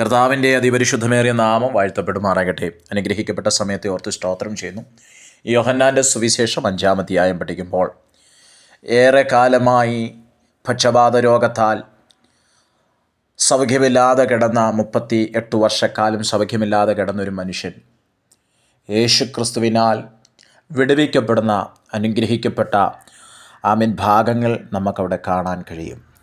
കർത്താവിന്റെ അതിപരിശുദ്ധമേറിയ നാമം വാഴ്ത്തപ്പെടുമാറാകട്ടെ. അനുഗ്രഹിക്കപ്പെട്ട സമയത്തെ ഓർത്ത് സ്തോത്രം ചെയ്യുന്നു. യോഹന്നാന്റെ സുവിശേഷം അഞ്ചാം അധ്യായം പഠിക്കുമ്പോൾ ഏറെ കാലമായി പക്ഷപാത രോഗത്താൽ സൗഖ്യമില്ലാതെ കിടന്ന മുപ്പത്തി എട്ട് വർഷക്കാലം സൗഖ്യമില്ലാതെ കിടന്നൊരു മനുഷ്യൻ യേശുക്രിസ്തുവിനാൽ വിടുവിക്കപ്പെടുന്ന അനുഗ്രഹിക്കപ്പെട്ട ആമിൻ ഭാഗങ്ങൾ നമുക്കവിടെ കാണാൻ കഴിയും.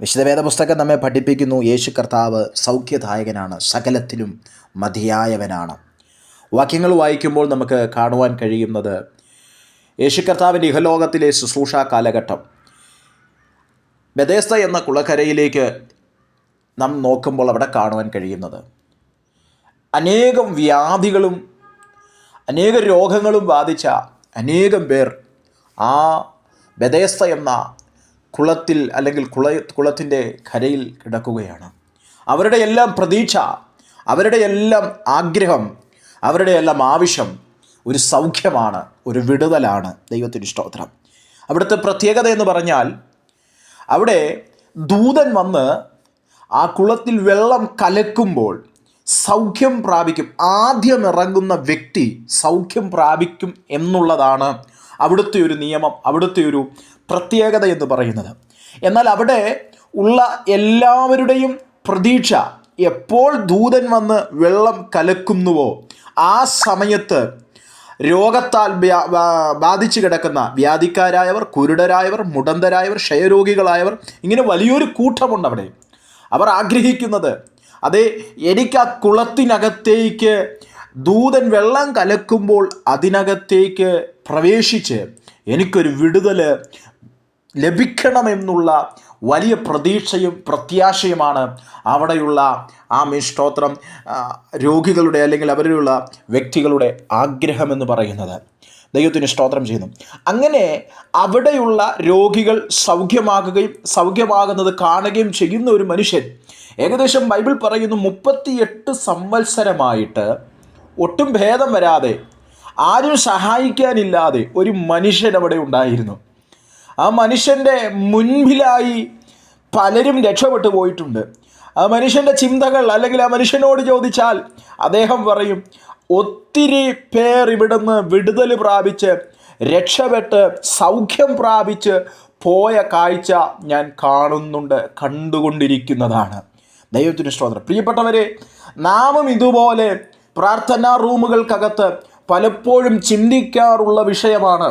വിശുദ്ധ വേദപുസ്തകം നമ്മെ പഠിപ്പിക്കുന്നു. യേശു കർത്താവ് സൗഖ്യദായകനാണ്. സകലത്തിലും മതിയായവനാണ്. വാക്യങ്ങൾ വായിക്കുമ്പോൾ നമുക്ക് കാണുവാൻ കഴിയുന്നത് യേശു കർത്താവിന്റെ ഇഹലോകത്തിലെ ശുശ്രൂഷ കാലഘട്ടം. ബദേസ്ത എന്ന കുളക്കരയിലേക്ക് നാം നോക്കുമ്പോൾ അവിടെ കാണുവാൻ കഴിയുന്നത്. അനേകം വ്യാധികളും അനേക രോഗങ്ങളും ബാധിച്ച അനേകം പേർ ആ ബദേസ്ത എന്ന കുളത്തിൽ അല്ലെങ്കിൽ കുള കുളത്തിന്റെ കരയിൽ കിടക്കുകയാണ്. അവരുടെ എല്ലാം പ്രതീക്ഷ അവരുടെ എല്ലാം ആഗ്രഹം അവരുടെ എല്ലാം ആവശ്യം ഒരു സൗഖ്യമാണ് ഒരു വിടുതലാണ് ദൈവത്തിന്റെ സ്തോത്രം. അവിടുത്തെ പ്രത്യേകത എന്ന് പറഞ്ഞാൽ അവിടെ ദൂതൻ വന്ന് ആ കുളത്തിൽ വെള്ളം കലക്കുമ്പോൾ സൗഖ്യം പ്രാപിക്കും. ആദ്യം ഇറങ്ങുന്ന വ്യക്തി സൗഖ്യം പ്രാപിക്കും എന്നുള്ളതാണ് അവിടുത്തെ ഒരു നിയമം അവിടുത്തെ ഒരു പ്രത്യേകത എന്ന് പറയുന്നത്. എന്നാൽ അവിടെ ഉള്ള എല്ലാവരുടെയും പ്രതീക്ഷ എപ്പോൾ ദൂതൻ വന്ന് വെള്ളം കലക്കുന്നുവോ ആ സമയത്ത് രോഗത്താൽ ബാധിച്ചു കിടക്കുന്ന വ്യാധിക്കാരായവർ കുരുടരായവർ മുടന്തരായവർ ക്ഷയരോഗികളായവർ ഇങ്ങനെ വലിയൊരു കൂട്ടമുണ്ട് അവിടെ. അവർ ആഗ്രഹിക്കുന്നത് അതെ എനിക്ക് ആ കുളത്തിനകത്തേക്ക് ദൂതൻ വെള്ളം കലക്കുമ്പോൾ അതിനകത്തേക്ക് പ്രവേശിച്ച് എനിക്കൊരു വിടുതൽ ലഭിക്കണമെന്നുള്ള വലിയ പ്രതീക്ഷയും പ്രത്യാശയുമാണ് അവിടെയുള്ള ആ മിഷ്ടോത്രം രോഗികളുടെ അല്ലെങ്കിൽ അവരിലുള്ള വ്യക്തികളുടെ ആഗ്രഹമെന്ന് പറയുന്നത്. ദൈവത്തിന് സ്തോത്രം ചെയ്യുന്നു. അങ്ങനെ അവിടെയുള്ള രോഗികൾ സൗഖ്യമാകുകയും സൗഖ്യമാകുന്നത് കാണുകയും ചെയ്യുന്ന ഒരു മനുഷ്യൻ ഏകദേശം ബൈബിൾ പറയുന്നു മുപ്പത്തിയെട്ട് സംവത്സരമായിട്ട് ഒട്ടും ഭേദം വരാതെ ആരും സഹായിക്കാനില്ലാതെ ഒരു മനുഷ്യൻ അവിടെ ഉണ്ടായിരുന്നു. ആ മനുഷ്യന്റെ മുൻപിലായി പലരും രക്ഷപ്പെട്ടു പോയിട്ടുണ്ട്. ആ മനുഷ്യന്റെ ചിന്തകൾ അല്ലെങ്കിൽ ആ മനുഷ്യനോട് ചോദിച്ചാൽ അദ്ദേഹം പറയും ഒത്തിരി പേർ ഇവിടുന്ന് വിടുതൽ പ്രാപിച്ച് രക്ഷപ്പെട്ട് സൗഖ്യം പ്രാപിച്ച് പോയ കാഴ്ച ഞാൻ കാണുന്നുണ്ട് കണ്ടുകൊണ്ടിരിക്കുന്നതാണ്. ദൈവത്തിന് സ്തോത്രം. പ്രിയപ്പെട്ടവരെ നാമും ഇതുപോലെ പ്രാർത്ഥനാ റൂമുകൾക്കകത്ത് പലപ്പോഴും ചിന്തിക്കാറുള്ള വിഷയമാണ്.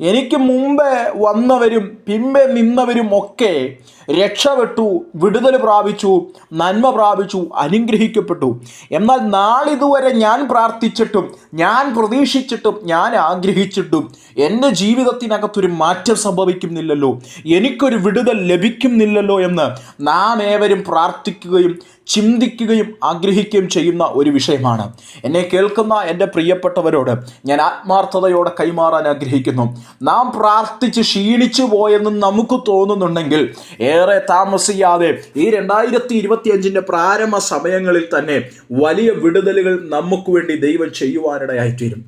എനിക്ക് മുമ്പേ വന്നവരും പിമ്പെ നിന്നവരും ഒക്കെ രക്ഷപ്പെട്ടു വിടുതൽ പ്രാപിച്ചു നന്മ പ്രാപിച്ചു അനുഗ്രഹിക്കപ്പെട്ടു. എന്നാൽ നാളിതുവരെ ഞാൻ പ്രാർത്ഥിച്ചിട്ടും ഞാൻ പ്രതീക്ഷിച്ചിട്ടും ഞാൻ ആഗ്രഹിച്ചിട്ടും എന്റെ ജീവിതത്തിനകത്തൊരു മാറ്റം സംഭവിക്കുന്നില്ലല്ലോ. എനിക്കൊരു വിടുതൽ ലഭിക്കുന്നില്ലല്ലോ എന്ന് നാം ഏവരും പ്രാർത്ഥിക്കുകയും ചിന്തിക്കുകയും ആഗ്രഹിക്കുകയും ചെയ്യുന്ന ഒരു വിഷയമാണ്. എന്നെ കേൾക്കുന്ന എന്റെ പ്രിയപ്പെട്ടവരോട് ഞാൻ ആത്മാർത്ഥതയോടെ കൈമാറാൻ ആഗ്രഹിക്കുന്നു. നാം പ്രാർത്ഥിച്ച് ക്ഷീണിച്ചു പോയെന്ന് നമുക്ക് തോന്നുന്നുണ്ടെങ്കിൽ ഏറെ താമസിയാതെ ഈ രണ്ടായിരത്തി ഇരുപത്തി അഞ്ചിന്റെ പ്രാരംഭ സമയങ്ങളിൽ തന്നെ വലിയ വിടുതലുകൾ നമുക്ക് വേണ്ടി ദൈവം ചെയ്യുവാനിടയായിത്തീരും.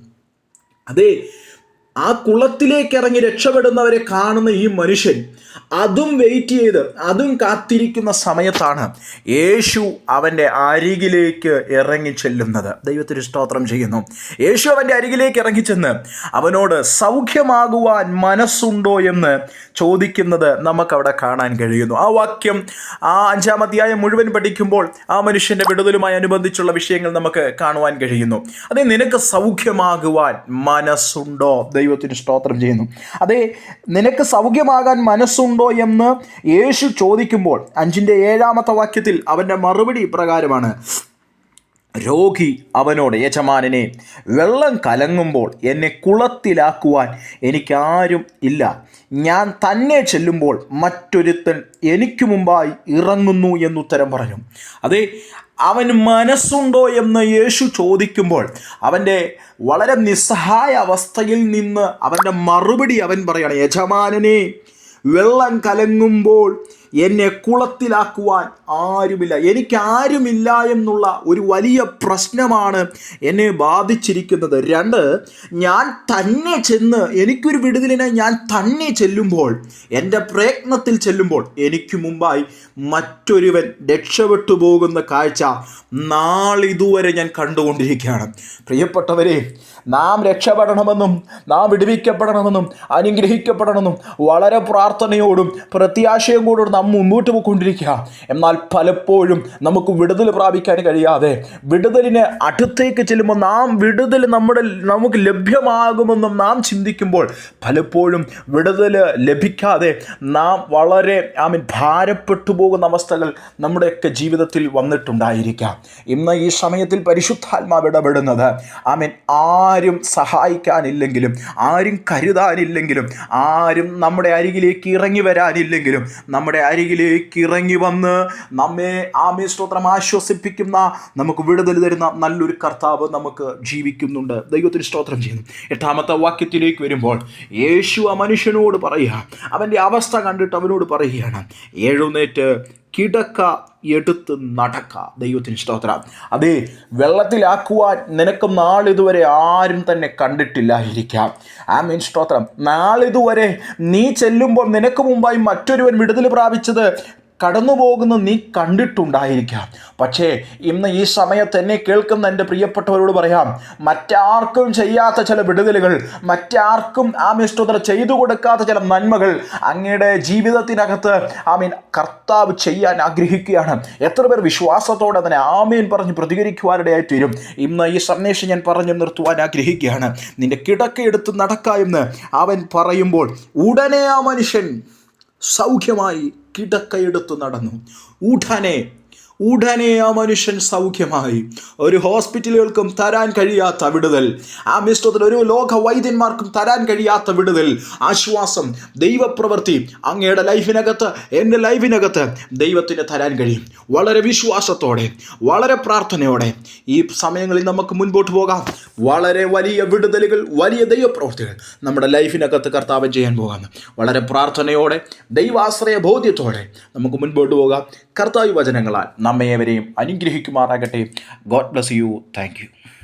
അതെ ആ കുളത്തിലേക്ക് ഇറങ്ങി രക്ഷപ്പെടുന്നവരെ കാണുന്ന ഈ മനുഷ്യൻ അതും വെയിറ്റ് ചെയ്ത് അതും കാത്തിരിക്കുന്ന സമയത്താണ് യേശു അവന്റെ അരികിലേക്ക് ഇറങ്ങി ചെല്ലുന്നത്. ദൈവത്തിന് സ്തോത്രം ചെയ്യുന്നു. യേശു അവന്റെ അരികിലേക്ക് ഇറങ്ങിച്ചെന്ന് അവനോട് സൗഖ്യമാകുവാൻ മനസ്സുണ്ടോ എന്ന് ചോദിക്കുന്നത് നമുക്കവിടെ കാണാൻ കഴിയുന്നു. ആ വാക്യം ആ അഞ്ചാം അധ്യായം മുഴുവൻ പഠിക്കുമ്പോൾ ആ മനുഷ്യന്റെ വിടുതലുമായി അനുബന്ധിച്ചുള്ള വിഷയങ്ങൾ നമുക്ക് കാണുവാൻ കഴിയുന്നു. അതെ നിനക്ക് സൗഖ്യമാകുവാൻ മനസ്സുണ്ടോ? ദൈവത്തിന് സ്തോത്രം ചെയ്യുന്നു. അതെ നിനക്ക് സൗഖ്യമാകാൻ മനസ്സുണ്ടോ എന്ന് യേശു ചോദിക്കുമ്പോൾ അഞ്ചിന്റെ ഏഴാമത്തെ വാക്യത്തിൽ അവന്റെ മറുപടി ഇപ്രകാരമാണ്. രോഗി അവനോട് യജമാനനെ വെള്ളം കലങ്ങുമ്പോൾ എന്നെ കുളത്തിലാക്കുവാൻ എനിക്കാരും ഇല്ല. ഞാൻ തന്നെ ചെല്ലുമ്പോൾ മറ്റൊരുത്തൻ എനിക്ക് മുമ്പായി ഇറങ്ങുന്നു എന്നുത്തരം പറഞ്ഞു. അതെ അവൻ മനസ്സുണ്ടോ എന്ന് യേശു ചോദിക്കുമ്പോൾ അവന്റെ വളരെ നിസ്സഹായ അവസ്ഥയിൽ നിന്ന് അവന്റെ മറുപടി അവൻ പറയണം യജമാനനെ വെള്ളം കലങ്ങുമ്പോൾ എന്നെ കുളത്തിലാക്കുവാൻ ആരുമില്ല. എനിക്ക് ആരുമില്ല എന്നുള്ള ഒരു വലിയ പ്രശ്നമാണ് എന്നെ ബാധിച്ചിരിക്കുന്നത്. രണ്ട് ഞാൻ തന്നെ ചെന്ന് എനിക്കൊരു വിടുതലിനെ ഞാൻ തന്നെ ചെല്ലുമ്പോൾ എന്റെ പ്രയത്നത്തിൽ ചെല്ലുമ്പോൾ എനിക്ക് മുമ്പായി മറ്റൊരുവൻ രക്ഷപ്പെട്ടു പോകുന്ന കാഴ്ച നാളിതുവരെ ഞാൻ കണ്ടുകൊണ്ടിരിക്കുകയാണ്. പ്രിയപ്പെട്ടവരെ നാം രക്ഷപ്പെടണമെന്നും നാം വിടുവിക്കപ്പെടണമെന്നും അനുഗ്രഹിക്കപ്പെടണമെന്നും വളരെ പ്രാർത്ഥനയോടും പ്രത്യാശയും കൂടെ നാം മുന്നോട്ട് പോയിക്കൊണ്ടിരിക്കുക. എന്നാൽ പലപ്പോഴും നമുക്ക് വിടുതൽ പ്രാപിക്കാൻ കഴിയാതെ വിടുതലിന് അടുത്തേക്ക് ചെല്ലുമ്പോൾ നാം വിടുതൽ നമ്മുടെ നമുക്ക് ലഭ്യമാകുമെന്നും നാം ചിന്തിക്കുമ്പോൾ പലപ്പോഴും വിടുതൽ ലഭിക്കാതെ നാം വളരെ ആമീൻ ഭാരപ്പെട്ടു പോകുന്ന അവസ്ഥകൾ നമ്മുടെയൊക്കെ ജീവിതത്തിൽ വന്നിട്ടുണ്ടായിരിക്കാം. ഇന്ന് ഈ സമയത്തിൽ പരിശുദ്ധാത്മാവ് ഇടപെടുന്നത് ആമീൻ ആരും സഹായിക്കാനില്ലെങ്കിലും ആരും കരുതാനില്ലെങ്കിലും ആരും നമ്മുടെ അരികിലേക്ക് ഇറങ്ങി വരാനില്ലെങ്കിലും നമ്മുടെ അരികിലേക്ക് ഇറങ്ങി വന്ന് നമ്മെ ആമേ സ്തോത്രം ആശ്വസിപ്പിക്കുന്ന നമുക്ക് വിടുതൽ തരുന്ന നല്ലൊരു കർത്താവ് നമുക്ക് ജീവിക്കുന്നുണ്ട്. ദൈവത്തിന് സ്തോത്രം ചെയ്യുന്നു. എട്ടാമത്തെ വാക്യത്തിലേക്ക് വരുമ്പോൾ യേശു ആ മനുഷ്യനോട് പറയുക. അവന്റെ അവസ്ഥ കണ്ടിട്ട് അവനോട് പറയുകയാണ്. എഴുന്നേറ്റ് കിടക്ക എടുത്ത് നടക്ക. ദൈവത്തിന് സ്തോത്രം. അതെ വെള്ളത്തിലാക്കുവാൻ നിനക്ക് നാളിതുവരെ ആരും തന്നെ കണ്ടിട്ടില്ലായിരിക്കാം. ആ മീൻ സ്തോത്രം. നാളിതുവരെ നീ ചെല്ലുമ്പോൾ നിനക്ക് മുമ്പായി മറ്റൊരുവൻ വിടുതൽ പ്രാപിച്ചത് കടന്നു പോകുന്ന നീ കണ്ടിട്ടുണ്ടായിരിക്കാം. പക്ഷേ ഇന്ന് ഈ സമയത്ത് എന്നെ കേൾക്കുന്ന എന്റെ പ്രിയപ്പെട്ടവരോട് പറയാം മറ്റാർക്കും ചെയ്യാത്ത ചില വിടുതലുകൾ മറ്റാർക്കും ആമീൻ സ്തോത്രം ചെയ്തു കൊടുക്കാത്ത ചില നന്മകൾ അങ്ങയുടെ ജീവിതത്തിനകത്ത് ആമീൻ കർത്താവ് ചെയ്യാൻ ആഗ്രഹിക്കുകയാണ്. എത്ര പേർ വിശ്വാസത്തോടെ തന്നെ ആമീൻ പറഞ്ഞ് പ്രതികരിക്കുവാനിടയായി തീരും. ഇന്ന് ഈ സന്ദേശം ഞാൻ പറഞ്ഞു നിർത്തുവാൻ ആഗ്രഹിക്കുകയാണ്. നിന്റെ കിടക്കയെടുത്ത് നടക്കാമെന്ന് അവൻ പറയുമ്പോൾ ഉടനെ ആ മനുഷ്യൻ സൗഖ്യമായി കിടക്കയെടുത്തു നടന്നു. ഉടനെ ഉടനെ ആ മനുഷ്യൻ സൗഖ്യമായി. ഒരു ഹോസ്പിറ്റലുകൾക്കും തരാൻ കഴിയാത്ത വിടുതൽ. ആ മിസ്റ്റത്തിൽ ഒരു ലോക വൈദ്യന്മാർക്കും തരാൻ കഴിയാത്ത വിടുതൽ. ആശ്വാസം ദൈവപ്രവൃത്തി അങ്ങയുടെ ലൈഫിനകത്ത് എന്റെ ലൈഫിനകത്ത് ദൈവത്തിന് തരാൻ കഴിയും. വളരെ വിശ്വാസത്തോടെ വളരെ പ്രാർത്ഥനയോടെ ഈ സമയങ്ങളിൽ നമുക്ക് മുൻപോട്ട് പോകാം. വളരെ വലിയ വിടുതലുകൾ വലിയ ദൈവപ്രവൃത്തികൾ നമ്മുടെ ലൈഫിനകത്ത് കർത്താവ് ചെയ്യാൻ പോകാം. വളരെ പ്രാർത്ഥനയോടെ ദൈവാശ്രയ ബോധ്യത്തോടെ നമുക്ക് മുൻപോട്ട് പോകാം. കർത്താവ് വചനങ്ങളാൽ നമ്മെ ഏവരെയും അനുഗ്രഹിക്കുമാറാകട്ടെ. God bless you thank